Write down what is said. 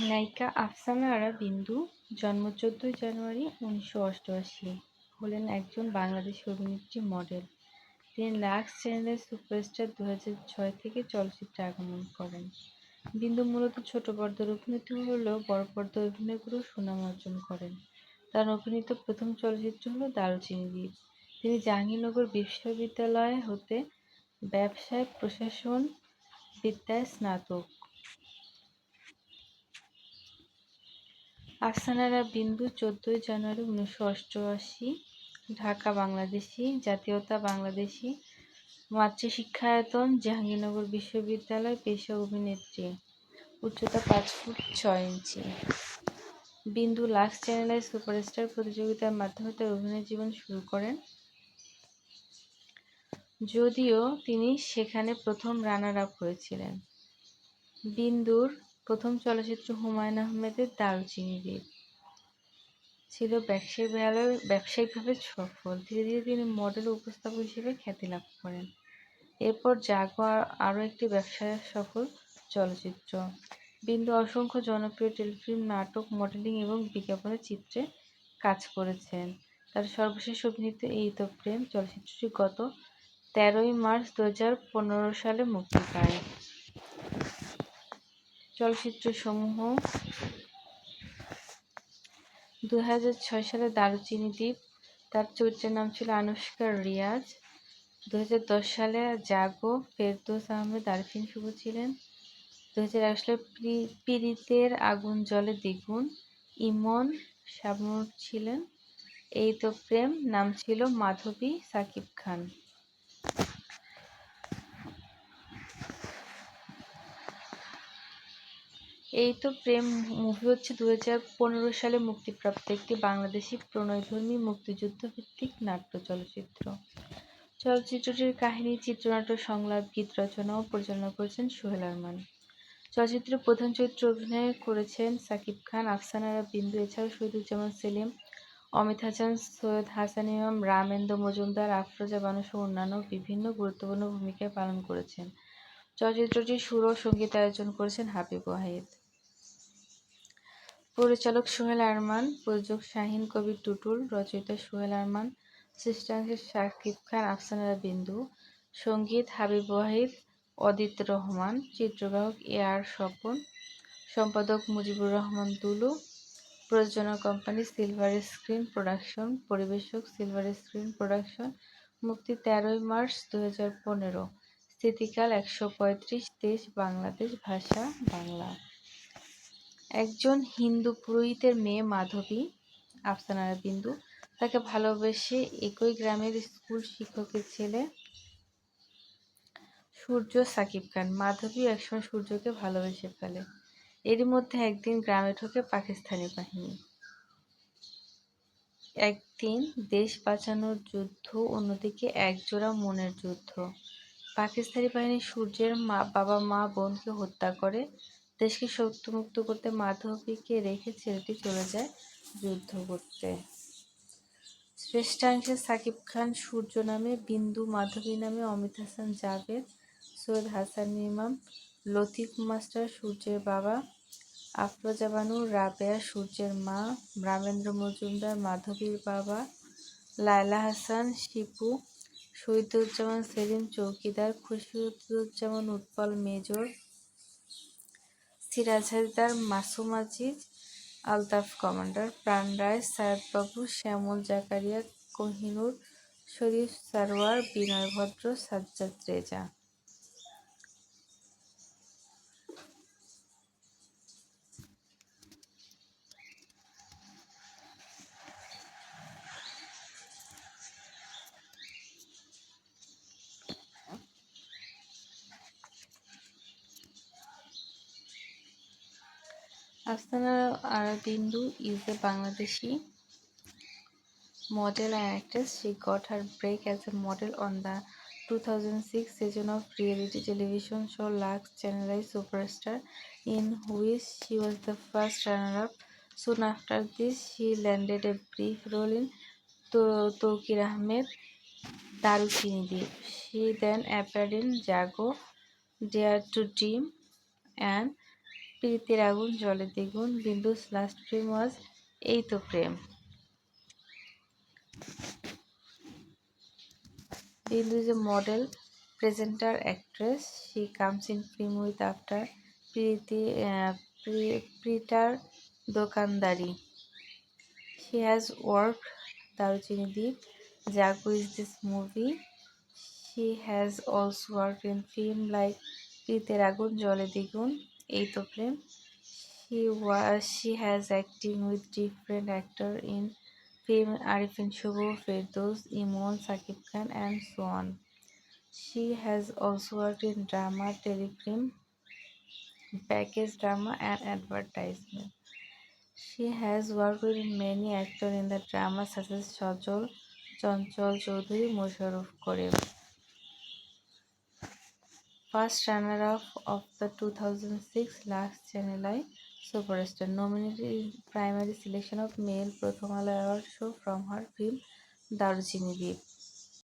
নায়িকা আফসানা আরা বিন্দু জন্ম চোদ্দোই জানুয়ারি উনিশশো অষ্টআশি। হলেন একজন বাংলাদেশি অভিনেত্রী মডেল। তিনি লাক্স চ্যানেলের সুপারস্টার দু ছয় থেকে চলচ্চিত্রে আগমন করেন। বিন্দু মূলত ছোট পর্দার অভিনেত্রী হলেও বড় পর্দার অভিনয় করেও সুনাম অর্জন করেন। তার অভিনীত প্রথম চলচ্চিত্র হল দারুচিনি দ্বীপ তিনি জাহাঙ্গীরনগর বিশ্ববিদ্যালয় হতে ব্যবসায় প্রশাসন বিদ্যায় স্নাতক। আফসানারা বিন্দু চোদ্দই জানুয়ারি উনিশশো অষ্টআশি, ঢাকা বাংলাদেশি, জাতীয়তা বাংলাদেশি, মাতৃশিক্ষায়তন, জাহাঙ্গীরনগর বিশ্ববিদ্যালয়, পেশা অভিনেত্রী, উচ্চতা পাঁচ ফুট ছয় ইঞ্চি। বিন্দু লাক্স চ্যানেলের সুপারস্টার প্রতিযোগিতার মাধ্যমে তার অভিনয় জীবন শুরু করেন। যদিও তিনি সেখানে প্রথম রানার আপ হয়েছিলেন বিন্দুর প্রথম চলচ্চিত্র হুমায়ুন আহমেদের দারুচিনি দ্বীপ ছিল ব্যবসায়িক ব্যবসায়িকভাবে সফল। ধীরে ধীরে তিনি মডেল উপস্থাপক হিসেবে খ্যাতি লাভ করেন। এরপর জাগো আরও একটি ব্যবসায় সফল চলচ্চিত্র। বিন্দু অসংখ্য জনপ্রিয় টেলিফিল্ম, নাটক মডেলিং এবং বিজ্ঞাপনের চিত্রে কাজ করেছেন। তার সর্বশেষ অভিনীত এই তো প্রেম চলচ্চিত্রটি গত তেরোই মার্চ দু হাজার পনেরো সালে মুক্তি পায়। চলচ্চিত্রসমূহ দু ছয় সালে দারুচিনি দ্বীপ, তার চরিত্রের নাম ছিল আনুষ্কা রিয়াজ। দু দশ সালে জাগো ফেরদৌস আহমেদ আরফিন শুভ ছিলেন। দু হাজার এক সালে পীড়িতের আগুন জলে দ্বিগুণ ইমন শাবনুর ছিলেন। এই তো প্রেম, নাম ছিল মাধবী সাকিব খান। এই তো প্রেম মুভি হচ্ছে দু সালে মুক্তিপ্রাপ্ত একটি বাংলাদেশি প্রণয়ধর্মী মুক্তিযুদ্ধ ভিত্তিক নাট্য চলচ্চিত্র। চলচ্চিত্রটির কাহিনী, চিত্রনাট্য, সংলাপ, গীত রচনা ও পরিচালনা করেছেন সোহেল আরমান। চলচ্চিত্রের প্রধান চরিত্রে অভিনয় করেছেন সাকিব খান আফসানারা বিন্দু, এছাড়াও শহীদুজ্জামান সেলিম, অমিত হাসান, সৈয়দ হাসান ইমাম রামেন্দ্র মজুমদার, আফরোজা বানু সহ অন্যান্য বিভিন্ন গুরুত্বপূর্ণ ভূমিকায় পালন করেছেন। চলচ্চিত্রটির সুর ও সংগীত আয়োজন করেছেন হাবিব ওয়াহিদ। পরিচালক সোহেল আরমান, প্রযোজক শাহিন কবির টুটুল, রচয়িতা সোহেল আরমান সৃষ্টাংশে শাকিব খান আফসানা বিন্দু, সংগীত হাবিব ওয়াহিদ, অদিত রহমান, চিত্রগ্রাহক এ আর স্বপন, সম্পাদক মুজিবুর রহমান দুলু, প্রযোজনা কোম্পানি সিলভার স্ক্রিন প্রোডাকশন, পরিবেশক সিলভার স্ক্রিন প্রোডাকশন, মুক্তি তেরোই মার্চ দু হাজার পনেরো। স্থিতিকাল একশো পঁয়ত্রিশ, দেশ বাংলাদেশ, ভাষা বাংলা। একজন হিন্দু পুরোহিতের মেয়ে মাধবী আফসানারা বিন্দু। তাকে ভালোবেসে একই গ্রামের স্কুল শিক্ষকের ছেলে সূর্য সাকিব খান। মাধবী একসময় সূর্যকে ভালোবেসে ফেলে। এরই মধ্যে একদিন গ্রামে ঢোকে পাকিস্তানি বাহিনী। একদিন দেশ বাঁচানোর যুদ্ধ, অন্যদিকে একজোড়া মনের যুদ্ধ। পাকিস্তানি বাহিনী সূর্যের মা বাবা মা বোনকে হত্যা করে দেশকে শক্তিমুক্ত করতে মাধবীকে রেখে ছেলেটি চলে যায় যুদ্ধ করতে। শ্রেষ্ঠাংশে সাকিব খান, সূর্য নামে, বিন্দু মাধবী নামে, অমিত হাসান জাভেদ, সৈয়দ হাসান ইমাম, লতিফ মাস্টার সূর্যের বাবা, আফরোজা বানু, রাবেয়া সূর্যের মা, রামেন্দ্র মজুমদার মাধবীর বাবা, লায়লা হাসান, শিপু, শহীদুজ্জামান সেলিম চৌকিদার খুশিউদ্দুজ্জামান উৎপল মেজর সিরাজ হাজদার মাসুম আজিজ, আলতাফ কমান্ডার প্রাণ রায় সায়দবাবু শ্যামল জাকারিয়া, কোহিনুর, শরীফ সারোয়ার, বিনয় ভদ্র, Sajjad Reza. Astana Arabindu is a Bangladeshi model and actress. She got her break as a model on the 2006 season of reality television show Lux Channel Superstar, in which she was the first runner-up. Soon after this, she landed a brief role in Tokir Ahmed Daruchini Deep. She then appeared in Jago, Dare to Dream, and প্রীতির আগুন জলে দ্বিগুণ, বিন্দুস last প্রেম ওয়াজ এই তো Prem Bindu is a model presenter actress she comes in film with after Preeti প্রিটার দোকানদারি। She has work Daruchini Dwip, Jagu is this movie she has also work in film like প্রীতের আগুন জলে দ্বিগুণ Eito Prem. She was she has acting with different actor in film Arifin Shubho, Firdaus, Imon, Sakib Khan and so on. She has also worked in drama, telefilm, package drama and advertisement. She has worked with many actors in the drama such as Sajol, Chanchal Chaudhary, Musharraf Karim. First runner-up of the 2006 Lux Channel I Superstar nominated in primary selection of male প্রথম Alo Award show from her film Darjeeling Deep.